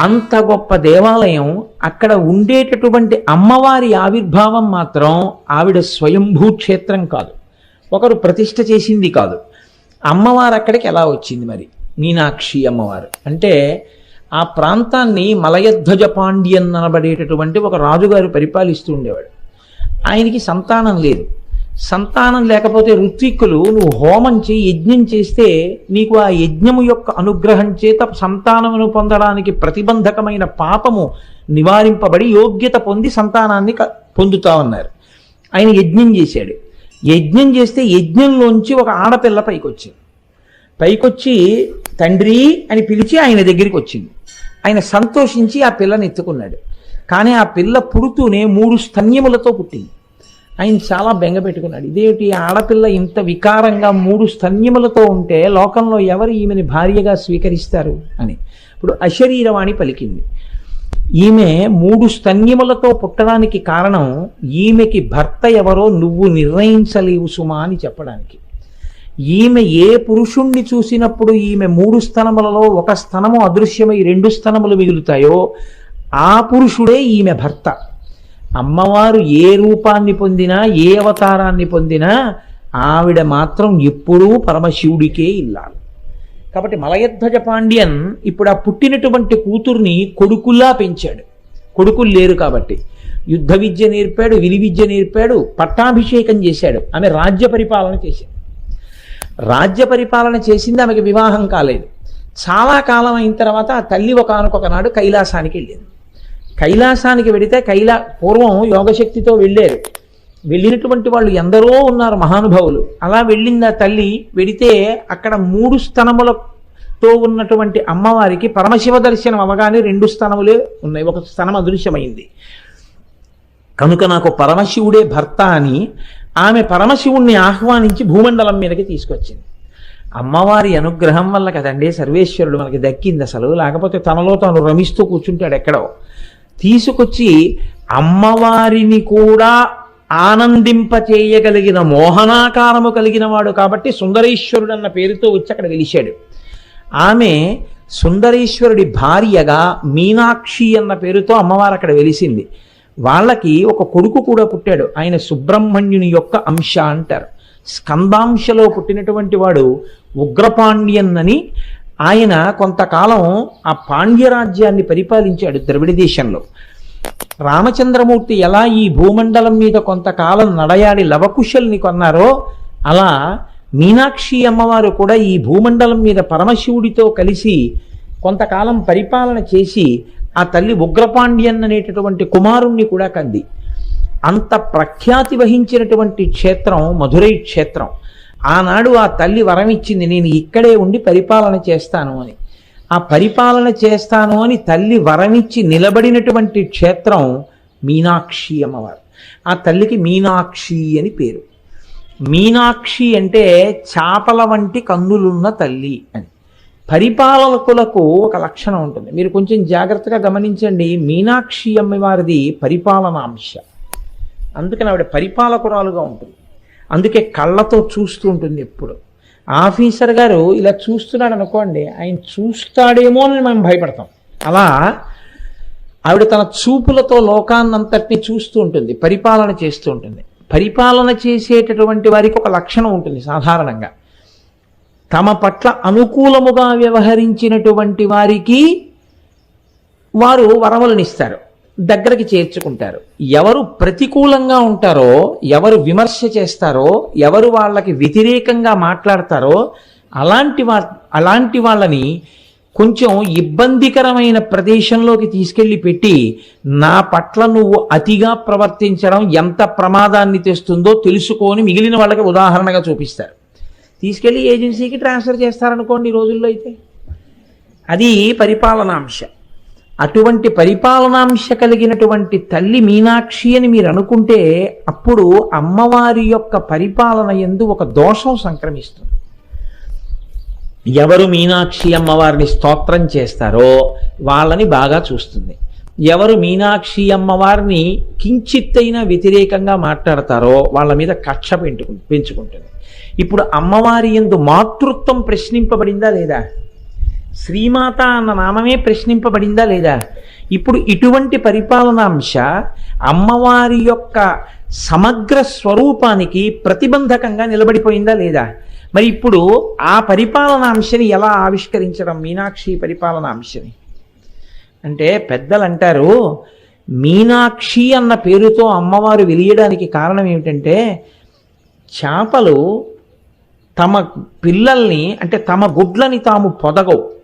అంత గొప్ప దేవాలయం అక్కడ ఉండేటటువంటి అమ్మవారి ఆవిర్భావం మాత్రం ఆవిడ స్వయంభూ క్షేత్రం కాదు. ఒకరు ప్రతిష్ట చేసింది కాదు. అమ్మవారు అక్కడికి ఎలా వచ్చింది మరి? మీనాక్షి అమ్మవారు. అంటే ఆ ప్రాంతాన్ని మలయధ్వజ పాండ్యన్ అనబడేటటువంటి ఒక రాజుగారు పరిపాలిస్తూ ఉండేవాడు. ఆయనకి సంతానం లేదు. సంతానం లేకపోతే ఋత్విక్కులు నువ్వు హోమం చేయి యజ్ఞం చేస్తే నీకు ఆ యజ్ఞము యొక్క అనుగ్రహం చేత సంతానమును పొందడానికి ప్రతిబంధకమైన పాపము నివారింపబడి యోగ్యత పొంది సంతానాన్ని క- పొందుతామన్నారు ఆయన యజ్ఞం చేశాడు. యజ్ఞం చేస్తే యజ్ఞంలోంచి ఒక ఆడపిల్ల పైకొచ్చింది. పైకొచ్చి తండ్రి అని పిలిచి ఆయన దగ్గరికి వచ్చింది ఆయన సంతోషించి ఆ పిల్లని ఎత్తుకున్నాడు. కానీ ఆ పిల్ల పుడుతూనే మూడు స్తన్యములతో పుట్టింది. ఆయన చాలా బెంగ పెట్టుకున్నాడు. ఇదేమిటి? ఆడపిల్ల ఇంత వికారంగా మూడు స్తన్యములతో ఉంటే లోకంలో ఎవరు ఈమెని భార్యగా స్వీకరిస్తారు అని. ఇప్పుడు అశరీరవాణి పలికింది. ఈమె మూడు స్తన్యములతో పుట్టడానికి కారణం ఈమెకి భర్త ఎవరో నువ్వు నిర్ణయించలేవు సుమా అని చెప్పడానికి. ఈమె ఏ పురుషుణ్ణి చూసినప్పుడు ఈమె మూడు స్థనములలో ఒక స్థనము అదృశ్యమై రెండు స్థనములు మిగులుతాయో ఆ పురుషుడే ఈమె భర్త. అమ్మవారు ఏ రూపాన్ని పొందినా ఏ అవతారాన్ని పొందినా ఆవిడ మాత్రం ఎప్పుడూ పరమశివుడికే ఇల్లాలి. కాబట్టి మలయధ్వజ పాండ్యన్ ఇప్పుడు ఆ పుట్టినటువంటి కూతుర్ని కొడుకుల్లా పెంచాడు. కొడుకులు లేరు కాబట్టి. యుద్ధ విద్య నేర్పాడు విలి విద్య నేర్పాడు పట్టాభిషేకం చేశాడు. ఆమె రాజ్య పరిపాలన చేశాడు రాజ్య పరిపాలన చేసింది ఆమెకి వివాహం కాలేదు. చాలా కాలం అయిన తర్వాత ఆ తల్లి ఒకనొకనాడు కైలాసానికి వెళ్ళింది. కైలాసానికి వెడితే కైలా పూర్వం యోగశక్తితో వెళ్ళారు. వెళ్ళినటువంటి వాళ్ళు ఎందరో ఉన్నారు మహానుభావులు. అలా వెళ్ళింది ఆ తల్లి వెడితే అక్కడ మూడు స్థనములతో ఉన్నటువంటి అమ్మవారికి పరమశివ దర్శనం అవగానే రెండు స్థనములే ఉన్నాయి. ఒక స్థనం అదృశ్యమైంది. కనుక నాకు పరమశివుడే భర్త అని ఆమె పరమశివుణ్ణి ఆహ్వానించి భూమండలం మీదకి తీసుకొచ్చింది. అమ్మవారి అనుగ్రహం వల్ల కదండి సర్వేశ్వరుడు మనకి దక్కింది అసలు. లేకపోతే తనలో తాను రమిస్తూ కూర్చుంటాడు ఎక్కడో. తీసుకొచ్చి అమ్మవారిని కూడా ఆనందింప చేయగలిగిన మోహనాకారము కలిగిన వాడు కాబట్టి సుందరేశ్వరుడు అన్న పేరుతో వచ్చి అక్కడ గెలిచాడు. ఆమె సుందరేశ్వరుడి భార్యగా మీనాక్షి అన్న పేరుతో అమ్మవారు అక్కడ వెలిసింది. వాళ్ళకి ఒక కొడుకు కూడా పుట్టాడు. ఆయన సుబ్రహ్మణ్యుని యొక్క అంశ అంటారు. స్కందాంశలో పుట్టినటువంటి వాడు ఉగ్రపాండ్యన్ అని ఆయన కొంతకాలం ఆ పాండ్యరాజ్యాన్ని పరిపాలించాడు ద్రవిడ దేశంలో. రామచంద్రమూర్తి ఎలా ఈ భూమండలం మీద కొంతకాలం నడయాడి లవకుశల్ని కొన్నారో అలా మీనాక్షి అమ్మవారు కూడా ఈ భూమండలం మీద పరమశివుడితో కలిసి కొంతకాలం పరిపాలన చేసి ఆ తల్లి ఉగ్రపాండ్యన్ అనేటటువంటి కుమారుణ్ణి కూడా కంది. అంత ప్రఖ్యాతి వహించినటువంటి క్షేత్రం మధురై క్షేత్రం. ఆనాడు ఆ తల్లి వరం ఇచ్చింది నేను ఇక్కడే ఉండి పరిపాలన చేస్తాను అని. ఆ పరిపాలన చేస్తాను అని తల్లి వరమిచ్చి నిలబడినటువంటి క్షేత్రం మీనాక్షి అమ్మవారు. ఆ తల్లికి మీనాక్షి అని పేరు. మీనాక్షి అంటే చాపల వంటి కన్నులున్న తల్లి అని. పరిపాలకులకు ఒక లక్షణం ఉంటుంది. మీరు కొంచెం జాగ్రత్తగా గమనించండి మీనాక్షి అమ్మవారిది పరిపాలనాంశ. అందుకని ఆవిడ పరిపాలకురాలుగా ఉంటుంది. అందుకే కళ్ళతో చూస్తూ ఉంటుంది ఎప్పుడు. ఆఫీసర్ గారు ఇలా చూస్తున్నాడు అనుకోండి ఆయన చూస్తాడేమో అని మేము భయపడతాం. అలా ఆవిడ తన చూపులతో లోకాన్నంతటిని చూస్తూ ఉంటుంది పరిపాలన చేస్తూ ఉంటుంది. పరిపాలన చేసేటటువంటి వారికి ఒక లక్షణం ఉంటుంది సాధారణంగా. తమ పట్ల అనుకూలముగా వ్యవహరించినటువంటి వారికి వారు వరములనిస్తారు దగ్గరికి చేర్చుకుంటారు. ఎవరు ప్రతికూలంగా ఉంటారో ఎవరు విమర్శ చేస్తారో ఎవరు వాళ్ళకి వ్యతిరేకంగా మాట్లాడతారో అలాంటి వా అలాంటి వాళ్ళని కొంచెం ఇబ్బందికరమైన ప్రదేశంలోకి తీసుకెళ్ళి పెట్టి నా పట్ల నువ్వు అతిగా ప్రవర్తించడం ఎంత ప్రమాదాన్ని తెస్తుందో తెలుసుకొని మిగిలిన వాళ్ళకి ఉదాహరణగా చూపిస్తారు. తీసుకెళ్ళి ఏజెన్సీకి ట్రాన్స్ఫర్ చేస్తారనుకోండి ఈ రోజుల్లో అయితే. అది పరిపాలనాంశ. అటువంటి పరిపాలనాంశ కలిగినటువంటి తల్లి మీనాక్షి అని మీరు అనుకుంటే అప్పుడు అమ్మవారి యొక్క పరిపాలన ఎందు ఒక దోషం సంక్రమిస్తుంది. ఎవరు మీనాక్షి అమ్మవారిని స్తోత్రం చేస్తారో వాళ్ళని బాగా చూస్తుంది. ఎవరు మీనాక్షి అమ్మవారిని కించిత్తైనా వ్యతిరేకంగా మాట్లాడతారో వాళ్ళ మీద కక్ష పెంటుకు పెంచుకుంటుంది. ఇప్పుడు అమ్మవారి ఎందు మాతృత్వం ప్రశ్నింపబడిందా లేదా? శ్రీమాత అన్న నామమే ప్రశ్నింపబడిందా లేదా? ఇప్పుడు ఇటువంటి పరిపాలనాంశ అమ్మవారి యొక్క సమగ్ర స్వరూపానికి ప్రతిబంధకంగా నిలబడిపోయిందా లేదా? మరి ఇప్పుడు ఆ పరిపాలనాంశని ఎలా ఆవిష్కరించడం? మీనాక్షి పరిపాలనాంశని. అంటే పెద్దలు అంటారు మీనాక్షి అన్న పేరుతో అమ్మవారు వెలియడానికి కారణం ఏమిటంటే చేపలు తమ పిల్లల్ని అంటే తమ గుడ్లని తాము పొదగవు.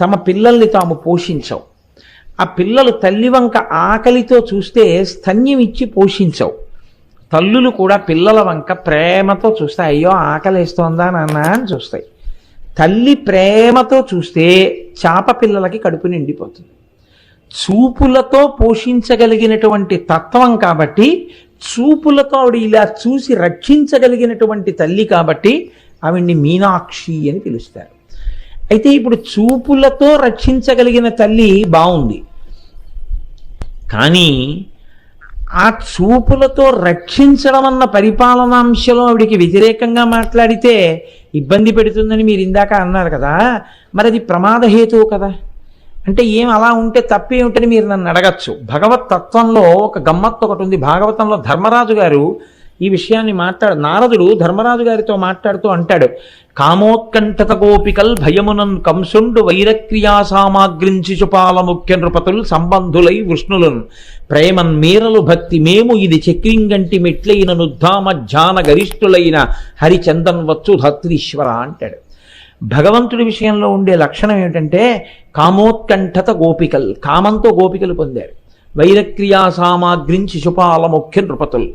తమ పిల్లల్ని తాము పోషించవు. ఆ పిల్లలు తల్లి వంక ఆకలితో చూస్తే స్తన్యం ఇచ్చి పోషించవు. తల్లులు కూడా పిల్లల వంక ప్రేమతో చూస్తాయి అయ్యో ఆకలిస్తోందా నాన్న? అని చూస్తాయి. తల్లి ప్రేమతో చూస్తే చాప పిల్లలకి కడుపు నిండిపోతుంది. చూపులతో పోషించగలిగినటువంటి తత్వం కాబట్టి చూపులతో ఆవిడ ఇలా చూసి రక్షించగలిగినటువంటి తల్లి కాబట్టి ఆవిడ్ని మీనాక్షి అని పిలుస్తారు. అయితే ఇప్పుడు చూపులతో రక్షించగలిగిన తల్లి బాగుంది కానీ ఆ చూపులతో రక్షించడం అన్న పరిపాలనాంశలో ఆవిడికి వ్యతిరేకంగా మాట్లాడితే ఇబ్బంది పెడుతుందని మీరు ఇందాక అన్నారు కదా మరి అది ప్రమాదహేతువు కదా. అంటే ఏం అలా ఉంటే తప్పేమిటని మీరు నన్ను అడగచ్చు. భగవత్ తత్వంలో ఒక గమ్మత్తు ఒకటి ఉంది. భాగవతంలో ధర్మరాజు గారు ఈ విషయాన్ని మాట్లాడు నారదుడు ధర్మరాజు గారితో మాట్లాడుతూ అంటాడు కామోత్కంఠత గోపికల్ భయమునన్ కంసుండు వైరక్రియా సామాగ్రించి చుపాల ముఖ్య నృపతులు సంబంధులై వృష్ణులను. ప్రేమన్ మీరలు భక్తి మేము ఇది చక్రింగంటి మెట్లైన నుద్ధామ ధ్యాన గరిష్ఠులైన హరిచందన్ వచ్చు ధత్రీశ్వర అంటాడు. భగవంతుడి విషయంలో ఉండే లక్షణం ఏమిటంటే కామోత్కంఠత గోపికల్ కామంతో గోపికలు పొందారు. వైరక్రియా సామాగ్రించి శుపాల ముఖ్య నృపతులు.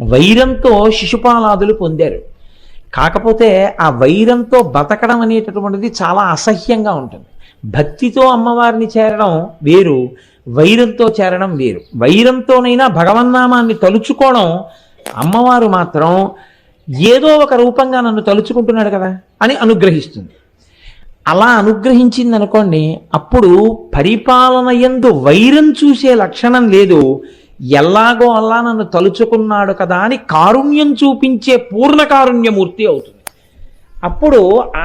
వైరంతో శిశుపాలాదులు పొందారు. కాకపోతే ఆ వైరంతో బతకడం అనేటటువంటిది చాలా అసహ్యంగా ఉంటుంది. భక్తితో అమ్మవారిని చేరడం వేరు వైరంతో చేరడం వేరు. వైరంతోనైనా భగవన్నామాన్ని తలుచుకోవడం అమ్మవారు మాత్రం ఏదో ఒక రూపంగా నన్ను తలుచుకుంటున్నాడు కదా అని అనుగ్రహిస్తుంది. అలా అనుగ్రహించింది అనుకోండి అప్పుడు పరిపాలన ఎందు వైరం చూసే లక్షణం లేదు ఎలాగో అలా నన్ను తలుచుకున్నాడు కదా అని కారుణ్యం చూపించే పూర్ణ కారుణ్యమూర్తి అవుతుంది. అప్పుడు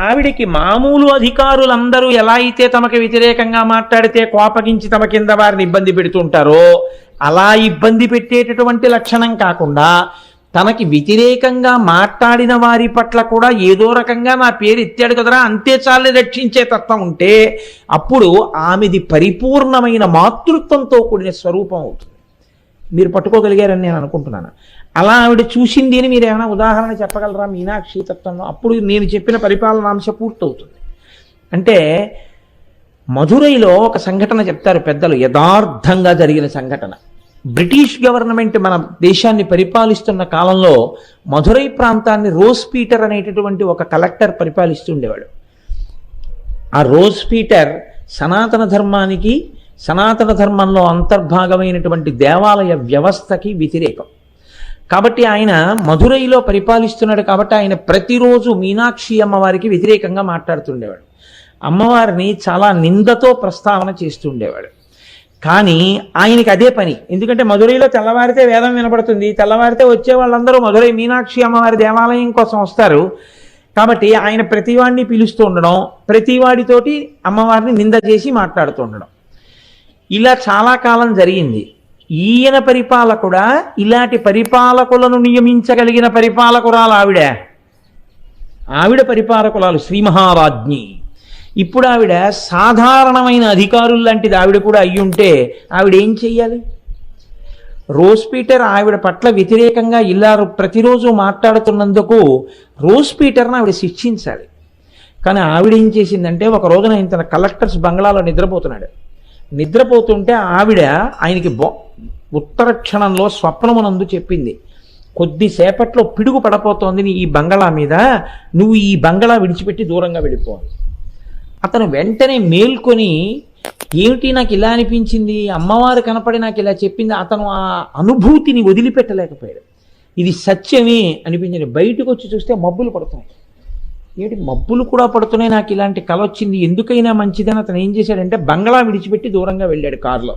ఆవిడికి మామూలు అధికారులందరూ ఎలా అయితే తమకి వ్యతిరేకంగా మాట్లాడితే కోపగించి తమ కింద వారిని ఇబ్బంది పెడుతుంటారో అలా ఇబ్బంది పెట్టేటటువంటి లక్షణం కాకుండా తనకి వ్యతిరేకంగా మాట్లాడిన వారి పట్ల కూడా ఏదో రకంగా నా పేరు ఎత్తాడు కదరా అంతే చాలని రక్షించే తత్వం ఉంటే అప్పుడు ఆమెది పరిపూర్ణమైన మాతృత్వంతో కూడిన స్వరూపం అవుతుంది. మీరు పట్టుకోగలిగారని నేను అనుకుంటున్నాను. అలా ఆవిడ చూసింది అని మీరు ఏమైనా ఉదాహరణ చెప్పగలరా? మీనాక్షి తత్వంలో అప్పుడు నేను చెప్పిన పరిపాలనాంశ పూర్తవుతుంది. అంటే మధురైలో ఒక సంఘటన చెప్తారు పెద్దలు. యథార్థంగా జరిగిన సంఘటన. బ్రిటిష్ గవర్నమెంట్ మన దేశాన్ని పరిపాలిస్తున్న కాలంలో మధురై ప్రాంతాన్ని రోజ్ పీటర్ అనేటటువంటి ఒక కలెక్టర్ పరిపాలిస్తుండేవాడు. ఆ రోజ్ పీటర్ సనాతన ధర్మానికి సనాతన ధర్మంలో అంతర్భాగమైనటువంటి దేవాలయ వ్యవస్థకి వ్యతిరేకం. కాబట్టి ఆయన మధురైలో పరిపాలిస్తున్నాడు కాబట్టి ఆయన ప్రతిరోజు మీనాక్షి అమ్మవారికి వ్యతిరేకంగా మాట్లాడుతుండేవాడు. అమ్మవారిని చాలా నిందతో ప్రస్తావన చేస్తుండేవాడు. కానీ ఆయనకి అదే పని. ఎందుకంటే మధురైలో తెల్లవారితే వేదం వినపడుతుంది. తెల్లవారితే వచ్చే వాళ్ళందరూ మధురై మీనాక్షి అమ్మవారి దేవాలయం కోసం వస్తారు. కాబట్టి ఆయన ప్రతివాడిని పిలుస్తూ ఉండడం ప్రతివాడితోటి అమ్మవారిని నింద చేసి మాట్లాడుతూ ఉండడం. ఇలా చాలా కాలం జరిగింది. ఈయన పరిపాలకుడా ఇలాంటి పరిపాలకులను నియమించగలిగిన పరిపాలకురాలు ఆవిడ. ఆవిడ పరిపాలకురాలు శ్రీ మహారాజ్ఞి ఇప్పుడు ఆవిడ సాధారణమైన అధికారులు లాంటిది ఆవిడ కూడా అయ్యి ఉంటే ఆవిడ ఏం చెయ్యాలి? రోజ్ పీటర్ ఆవిడ పట్ల వ్యతిరేకంగా ఇలా ప్రతిరోజు మాట్లాడుతున్నందుకు రోజ్ పీటర్ని ఆవిడ శిక్షించాలి. కానీ ఆవిడ ఏం చేసిందంటే ఒక రోజున ఇంత తన కలెక్టర్స్ బంగ్లాలో నిద్రపోతున్నాడు. నిద్రపోతుంటే ఆవిడ ఆయనకి బొ ఉత్తర క్షణంలో స్వప్నమునందు చెప్పింది. కొద్దిసేపట్లో పిడుగు పడపోతోంది నీ ఈ బంగళా మీద నువ్వు ఈ బంగళా విడిచిపెట్టి దూరంగా వెళ్ళిపోవాలి అతను వెంటనే మేల్కొని ఏమిటి నాకు ఇలా అనిపించింది? అమ్మవారు కనపడి నాకు ఇలా చెప్పింది. అతను ఆ అనుభూతిని వదిలిపెట్టలేకపోయాడు. ఇది సత్యమే అనిపించింది బయటకు వచ్చి చూస్తే మబ్బులు పడుతున్నాయి. ఏడు మబ్బులు కూడా పడుతున్నాయి నాకు ఇలాంటి కల వచ్చింది. ఎందుకైనా మంచిదని అతను ఏం చేశాడంటే బంగ్లా విడిచిపెట్టి దూరంగా వెళ్ళాడు కారులో.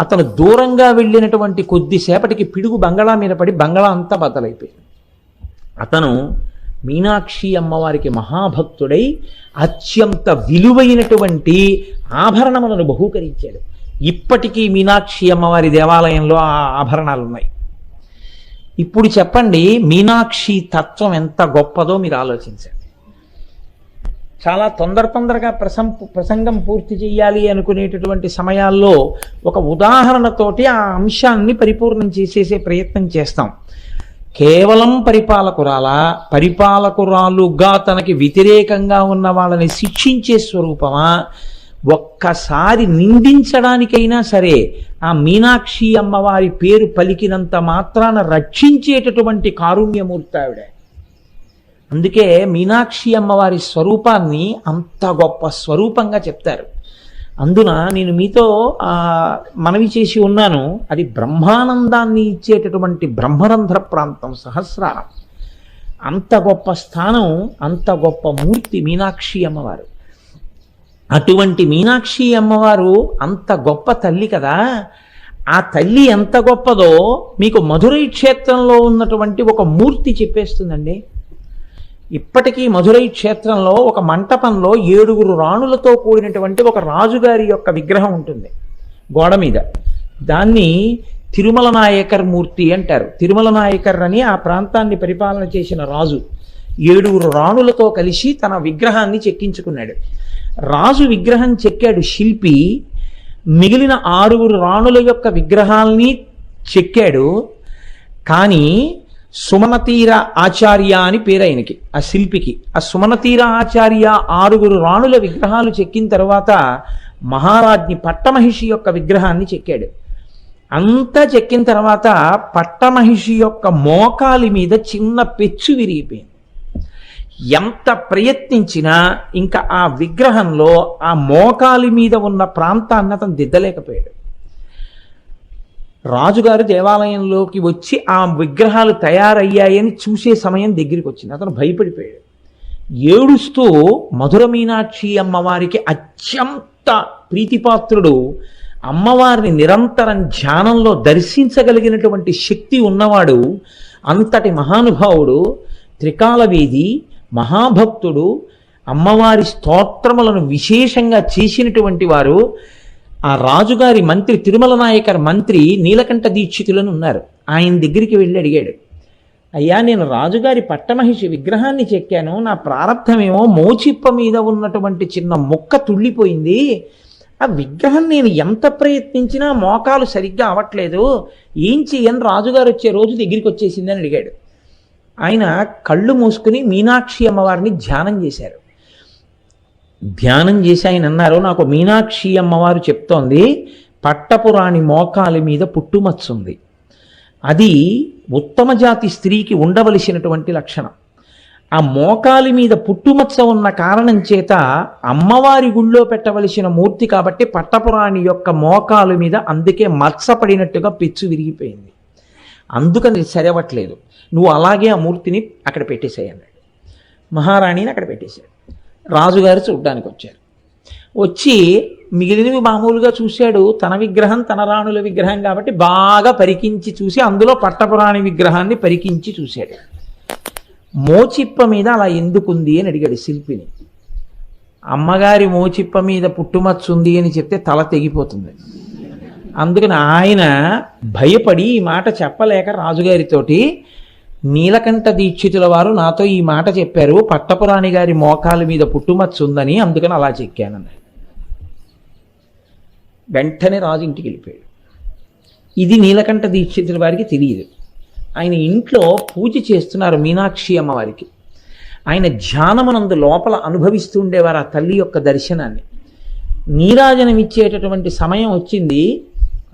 అతను దూరంగా వెళ్ళినటువంటి కొద్దిసేపటికి పిడుగు బంగళా మీద పడి బంగళా అంతా బద్దలైపోయింది. అతను మీనాక్షి అమ్మవారికి మహాభక్తుడై అత్యంత విలువైనటువంటి ఆభరణములను బహూకరించాడు. ఇప్పటికీ మీనాక్షి అమ్మవారి దేవాలయంలో ఆ ఆభరణాలు ఉన్నాయి ఇప్పుడు చెప్పండి మీనాక్షి తత్వం ఎంత గొప్పదో మీరు ఆలోచించండి. చాలా తొందర తొందరగా ప్రసం ప్రసంగం పూర్తి చేయాలి అనుకునేటటువంటి సమయాల్లో ఒక ఉదాహరణతోటి ఆ అంశాన్ని పరిపూర్ణం చేసేసే ప్రయత్నం చేస్తాం. కేవలం పరిపాలకురాలా పరిపాలకురాలుగా తనకి వ్యతిరేకంగా ఉన్న వాళ్ళని శిక్షించే స్వరూపమా? ఒక్కసారి నిందించడానికైనా సరే ఆ మీనాక్షి అమ్మవారి పేరు పలికినంత మాత్రాన రక్షించేటటువంటి కారుణ్యమూర్తి ఆవిడ. అందుకే మీనాక్షి అమ్మవారి స్వరూపాన్ని అంత గొప్ప స్వరూపంగా చెప్తారు. అందున నేను మీతో మనవి చేసి ఉన్నాను. అది బ్రహ్మానందాన్ని ఇచ్చేటటువంటి బ్రహ్మరంధ్ర ప్రాంతం సహస్రారం. అంత గొప్ప స్థానం అంత గొప్ప మూర్తి మీనాక్షి అమ్మవారు. అటువంటి మీనాక్షి అమ్మవారు అంత గొప్ప తల్లి కదా. ఆ తల్లి ఎంత గొప్పదో మీకు మధురై క్షేత్రంలో ఉన్నటువంటి ఒక మూర్తి చెప్పేస్తుందండి. ఇప్పటికీ మధురై క్షేత్రంలో ఒక మంటపంలో ఏడుగురు రాణులతో కూడినటువంటి ఒక రాజుగారి యొక్క విగ్రహం ఉంటుంది గోడ మీద. దాన్ని తిరుమల నాయకర్ మూర్తి అంటారు. తిరుమల నాయకర్ అని ఆ ప్రాంతాన్ని పరిపాలన చేసిన రాజు. ఏడుగురు రాణులతో కలిసి తన విగ్రహాన్ని చెక్కించుకున్నాడు. రాజు విగ్రహం చెక్కాడు శిల్పి. మిగిలిన ఆరుగురు రాణుల యొక్క విగ్రహాల్ని చెక్కాడు. కానీ సుమనతీర ఆచార్య అని పేరు ఆయనకి ఆ శిల్పికి. ఆ సుమనతీర ఆచార్య ఆరుగురు రాణుల విగ్రహాలు చెక్కిన తర్వాత మహారాజ్ని పట్టమహిషి యొక్క విగ్రహాన్ని చెక్కాడు. అంతా చెక్కిన తర్వాత పట్టమహిషి యొక్క మోకాలి మీద చిన్న పెచ్చు విరిగిపోయింది. ఎంత ప్రయత్నించినా ఇంకా ఆ విగ్రహంలో ఆ మోకాలి మీద ఉన్న ప్రాంతాన్ని అతను దిద్దలేకపోయాడు. రాజుగారు దేవాలయంలోకి వచ్చి ఆ విగ్రహాలు తయారయ్యాయని చూసే సమయం దగ్గరికి వచ్చింది. అతను భయపడిపోయాడు. ఏడుస్తూ మధుర మీనాక్షి అమ్మవారికి అత్యంత ప్రీతిపాత్రుడు అమ్మవారిని నిరంతరం ధ్యానంలో దర్శించగలిగినటువంటి శక్తి ఉన్నవాడు అంతటి మహానుభావుడు త్రికాలవేది మహాభక్తుడు అమ్మవారి స్తోత్రములను విశేషంగా చేసినటువంటి వారు ఆ రాజుగారి మంత్రి తిరుమల నాయకర్ మంత్రి నీలకంఠ దీక్షితులను ఉన్నారు. ఆయన దగ్గరికి వెళ్ళి అడిగాడు అయ్యా నేను రాజుగారి పట్టమహిషి విగ్రహాన్ని చెక్కాను. నా ప్రారంభమేమో మోచిప్ప మీద ఉన్నటువంటి చిన్న ముక్క తుళ్ళిపోయింది. ఆ విగ్రహం నేను ఎంత ప్రయత్నించినా మోకాలు సరిగ్గా అవ్వట్లేదు ఏం చెయ్యని? రాజుగారు వచ్చే రోజు దగ్గరికి వచ్చేసిందని అడిగాడు. ఆయన కళ్ళు మూసుకుని మీనాక్షి అమ్మవారిని ధ్యానం చేశారు. ధ్యానం చేసి ఆయన అన్నారు నాకు మీనాక్షి అమ్మవారు చెప్తోంది పట్టపురాణి మోకాలి మీద పుట్టుమచ్చుంది అది ఉత్తమ జాతి స్త్రీకి ఉండవలసినటువంటి లక్షణం. ఆ మోకాలి మీద పుట్టుమచ్చ ఉన్న కారణం చేత అమ్మవారి గుళ్ళో పెట్టవలసిన మూర్తి కాబట్టి పట్టపురాణి యొక్క మోకాలు మీద అందుకే మచ్చపడినట్టుగా పెచ్చు విరిగిపోయింది. అందుకని సరవట్లేదు. నువ్వు అలాగే ఆ మూర్తిని అక్కడ పెట్టేసేయి మహారాణిని అక్కడ పెట్టేశాడు. రాజుగారు చూడ్డానికి వచ్చారు వచ్చి మిగిలినవి మామూలుగా చూశాడు. తన విగ్రహం తన రాణుల విగ్రహం కాబట్టి బాగా పరికించి చూసి అందులో పట్టపురాణి విగ్రహాన్ని పరికించి చూశాడు. మోచిప్ప మీద అలా ఎందుకుంది అని అడిగాడు శిల్పిని. అమ్మగారి మోచిప్ప మీద పుట్టుమచ్చుంది అని చెప్తే తల తెగిపోతుంది. అందుకని ఆయన భయపడి ఈ మాట చెప్పలేక రాజుగారితోటి నీలకంఠ దీక్షితుల వారు నాతో ఈ మాట చెప్పారు. పట్టపురాణి గారి మోకాల మీద పుట్టుమచ్చ ఉందని అందుకని అలా చెక్కానన్నాడు వెంటనే రాజు ఇంటికి వెళ్ళిపోయాడు. ఇది నీలకంఠ దీక్షితుల వారికి తెలియదు. ఆయన ఇంట్లో పూజ చేస్తున్నారు మీనాక్షి అమ్మవారికి. ఆయన ధ్యానమునందు లోపల అనుభవిస్తూ ఉండేవారు ఆ తల్లి యొక్క దర్శనాన్ని. నీరాజనం ఇచ్చేటటువంటి సమయం వచ్చింది.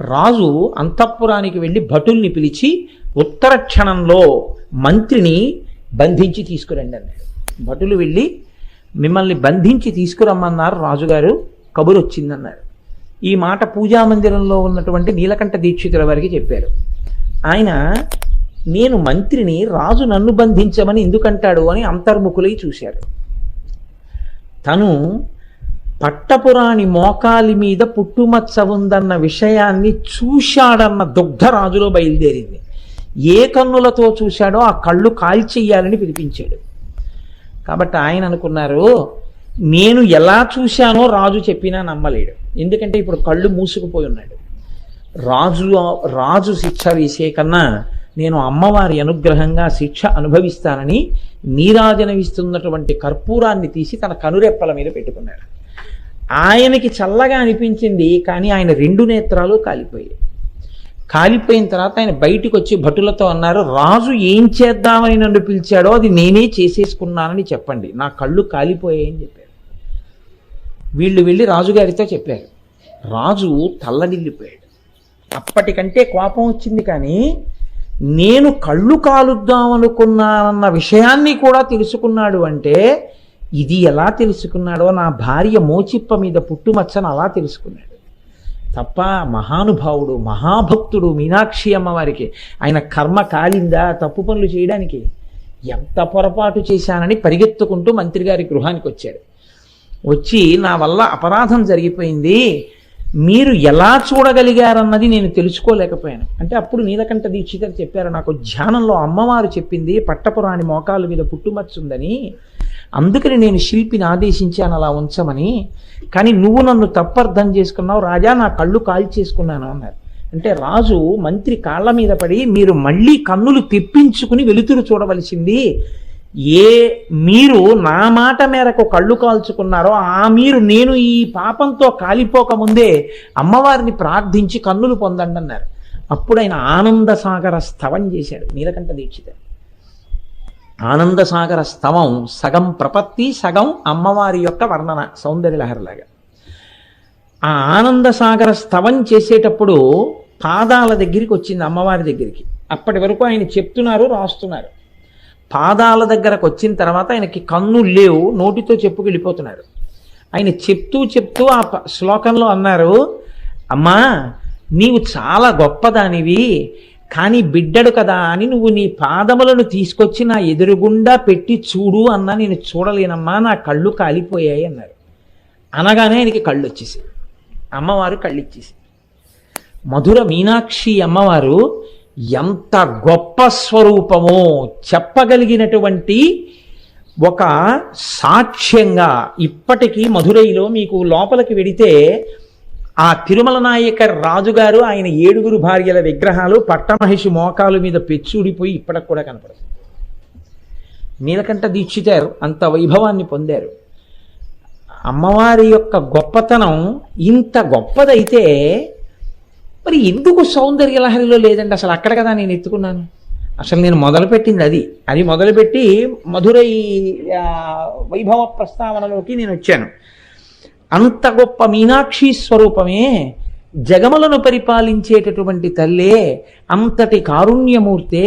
రాజు అంతఃపురానికి వెళ్ళి భటుల్ని పిలిచి ఉత్తర క్షణంలో మంత్రిని బంధించి తీసుకురండి అన్నాడు. భటులు వెళ్ళి మిమ్మల్ని బంధించి తీసుకురమ్మన్నారు రాజుగారు. కబురు వచ్చిందన్నారు ఈ మాట పూజా మందిరంలో ఉన్నటువంటి నీలకంఠ దీక్షితుల వారికి చెప్పారు. ఆయన నేను మంత్రిని రాజు నన్ను బంధించమని ఎందుకంటాడు? అని అంతర్ముఖులై చూశారు. తను పట్టపురాణి మోకాలి మీద పుట్టుమచ్చ ఉందన్న విషయాన్ని చూశాడన్న దుగ్ధరాజులో బయలుదేరింది. ఏ కన్నులతో చూశాడో ఆ కళ్ళు కాల్చెయ్యాలని పిలిపించాడు. కాబట్టి ఆయన అనుకున్నారు నేను ఎలా చూశానో రాజు చెప్పినా నమ్మలేడు. ఎందుకంటే ఇప్పుడు కళ్ళు మూసుకుపోయి ఉన్నాడు. రాజు రాజు శిక్ష వేసే కన్నా నేను అమ్మవారి అనుగ్రహంగా శిక్ష అనుభవిస్తానని నీరాజనవిస్తున్నటువంటి కర్పూరాన్ని తీసి తన కనురెప్పల మీద పెట్టుకున్నాడు. ఆయనకి చల్లగా అనిపించింది కానీ ఆయన రెండు నేత్రాలు కాలిపోయాయి. కాలిపోయిన తర్వాత ఆయన బయటికి వచ్చి భటులతో అన్నారు రాజు ఏం చేద్దామని నన్ను పిలిచాడో అది నేనే చేసేసుకున్నానని చెప్పండి. నా కళ్ళు కాలిపోయాయని చెప్పారు. వీళ్ళు వెళ్ళి రాజుగారితో చెప్పారు. రాజు తల్లనిల్లిపోయాడు అప్పటికంటే కోపం వచ్చింది కానీ నేను కళ్ళు కాలుద్దామనుకున్నానన్న విషయాన్ని కూడా తెలుసుకున్నాడు అంటే ఇది ఎలా తెలుసుకున్నాడో నా భార్య మోచిప్ప మీద పుట్టుమచ్చను అలా తెలుసుకున్నాడు. తప్ప మహానుభావుడు మహాభక్తుడు మీనాక్షి అమ్మవారికి ఆయన కర్మ కాలిందా తప్పు పనులు చేయడానికి ఎంత పొరపాటు చేశానని పరిగెత్తుకుంటూ మంత్రి గారి గృహానికి వచ్చాడు. వచ్చి నా వల్ల అపరాధం జరిగిపోయింది. మీరు ఎలా చూడగలిగారన్నది నేను తెలుసుకోలేకపోయాను. అంటే అప్పుడు నీలకంఠ దీక్షితర్ చెప్పారు నాకు ధ్యానంలో అమ్మవారు చెప్పింది పట్టపురాణి మోకాలు మీద పుట్టుమచ్చుందని అందుకని నేను శిల్పిని ఆదేశించాను అలా ఉంచమని కానీ నువ్వు నన్ను తప్పర్థం చేసుకున్నావు రాజా నా కళ్ళు కాల్చేసుకున్నాను అన్నారు. అంటే రాజు మంత్రి కాళ్ళ మీద పడి మీరు మళ్ళీ కన్నులు తెప్పించుకుని వెలుతురు చూడవలసింది ఏ మీరు నా మాట మేరకు కళ్ళు కాల్చుకున్నారో ఆ మీరు నేను ఈ పాపంతో కాలిపోకముందే అమ్మవారిని ప్రార్థించి కన్నులు పొందండి అన్నారు. అప్పుడు ఆయన ఆనంద సాగర స్థవం చేశాడు నీలకంఠ దీక్షిత ఆనందసాగర స్తవం సగం ప్రపత్తి సగం అమ్మవారి యొక్క వర్ణన సౌందర్యలహరిలాగా ఆ ఆనందసాగర స్తవం చేసేటప్పుడు పాదాల దగ్గరికి వచ్చింది అమ్మవారి దగ్గరికి. అప్పటి వరకు ఆయన చెప్తున్నారు రాస్తున్నారు. పాదాల దగ్గరకు వచ్చిన తర్వాత ఆయనకి కన్ను లేవు నోటితో చెప్పుకెళ్ళిపోతున్నాడు ఆయన చెప్తూ చెప్తూ ఆ ప- శ్లోకంలో అన్నారు అమ్మా నీవు చాలా గొప్పదానివి. కానీ బిడ్డడు కదా అని నువ్వు నీ పాదములను తీసుకొచ్చి నా ఎదురుగుండా పెట్టి చూడు అన్నా నేను చూడలేనమ్మా నా కళ్ళు కాలిపోయాయి అన్నారు. అనగానే ఆయనకి కళ్ళు వచ్చేసి అమ్మవారు కళ్ళు ఇచ్చేసి మధుర మీనాక్షి అమ్మవారు ఎంత గొప్ప స్వరూపమో చెప్పగలిగినటువంటి ఒక సాక్ష్యంగా ఇప్పటికీ మధురైలో మీకు లోపలికి వెడితే ఆ తిరుమల నాయక రాజుగారు ఆయన ఏడుగురు భార్యల విగ్రహాలు పట్టమహిషి మోకాలు మీద పెచ్చుడిపోయి ఇప్పటికి కూడా కనపడుతుంది నీలకంఠ దీక్షితారు అంత వైభవాన్ని పొందారు. అమ్మవారి యొక్క గొప్పతనం ఇంత గొప్పదైతే మరి ఎందుకు సౌందర్య లహరిలో లేదండి? అసలు అక్కడ కదా నేను ఎత్తుకున్నాను. అసలు నేను మొదలుపెట్టింది అది. అది మొదలుపెట్టి మధురై వైభవ ప్రస్తావనలోకి నేను వచ్చాను. అంత గొప్ప మీనాక్షి స్వరూపమే జగములను పరిపాలించేటటువంటి తల్లే అంతటి కారుణ్యమూర్తే.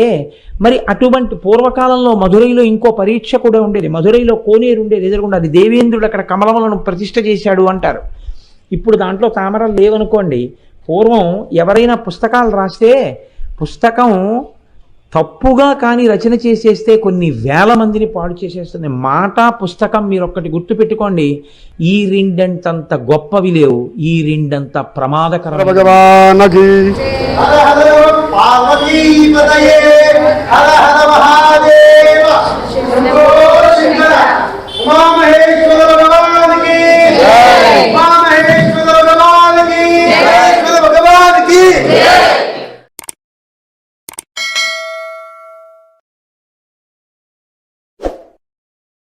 మరి అటువంటి పూర్వకాలంలో మధురైలో ఇంకో పరీక్ష కూడా ఉండేది. మధురైలో కోనేరు ఉండేది ఎదురుకుండా అది దేవేంద్రుడు అక్కడ కమలములను ప్రతిష్ట చేశాడు అంటారు. ఇప్పుడు దాంట్లో తామరలు లేవనుకోండి పూర్వం ఎవరైనా పుస్తకాలు రాస్తే పుస్తకం తప్పుగా కానీ రచన చేసేస్తే కొన్ని వేల మందిని పాడు చేసేస్తుంది. మాట పుస్తకం మీరు ఒక్కటి గుర్తుపెట్టుకోండి. ఈ రెండంతంత గొప్పవి లేవు. ఈ రెండంత ప్రమాదకర